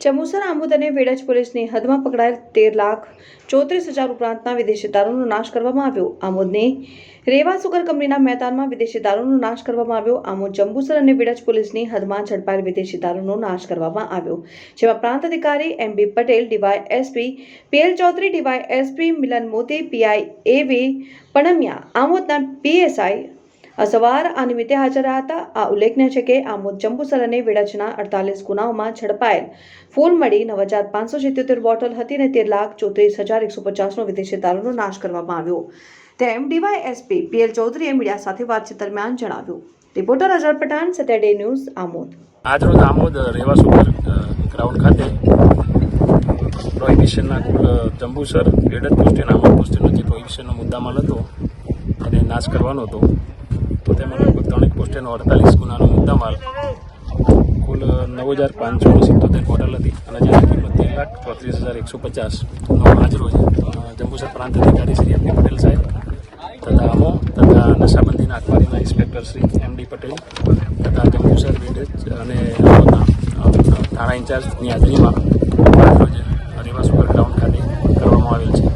ચમુસર, આંબુદ અને વેડજ પોલીસની હદમાં પકડાયેલ તેર લાખ ચોત્રીસ હજાર ઉપરાંતના વિદેશી દારૂનો નાશ કરવામાં આવ્યો. આમોદની રેવા સુગર કંપનીના મેદાનમાં વિદેશી દારૂનો નાશ કરવામાં આવ્યો. આમોદ જંબુસર અને વેડજ પોલીસની હદમાં ઝડપાયેલ વિદેશી દારૂનો નાશ કરવામાં આવ્યો. જેમાં પ્રાંત અધિકારી M B Patel, DY SP PL Chaudhary, DY SP Milan Moti PI એ વી પણમિયા આમોદના પીએસઆઈ અસવાર આ નિમિત્તે હાજર હતા આ ઉલ્લેખનીય છે કે આમોદ જંબુસર અને વેડજના અડતાલીસ ગુનાઓમાં ઝડપાયેલ. ફૂલ મળી નવ હજાર પાંચસો સિત્યોતેર બોટલ હતી અને તેર લાખ ચોત્રીસ હજાર એકસો પચાસનો વિદેશી દારૂનો નાશ કરવામાં આવ્યો. તેમ ડીવાય એસપી પીએલ ચૌધરીએ મીડિયા સાથે વાતચીત દરમિયાન જણાવ્યું. Reporter Ajar Pathan, Saturday news, Amod. આજરોજ આમોદ રેવા સુપર ગ્રાઉન્ડ ખાતે પ્રોહિબિશનના કુલ જંબુસર એડજ પોસ્ટ અને આમોદ પોસ્ટનો જે પ્રોહિબિશનનો મુદ્દામાલ હતો, એને નાશ કરવાનો હતો. તો તેમાં લગભગ ત્રણેક પોસ્ટેનો અડતાલીસ ગુનાનો મુદ્દામાલ કુલ નવ હજાર પાંચસો સિત્તોતેર બોટલ હતી અને જેની કિંમત તેર લાખ ચોત્રીસ હજાર એકસો પચાસનો આજરોજ જંબુસર પ્રાંત અધિકારી શ્રી એમ પટેલ સાહેબ તથા અમો તથા નશાબંધીના અખબારીના inspector Shri M D Patel તથા જંબુસર વિલેજ અને થાણા ઇન્ચાર્જની હાજરીમાં આજરોજ રેવા સુપર ગ્રાઉન્ડ ખાતે કરવામાં આવેલ છે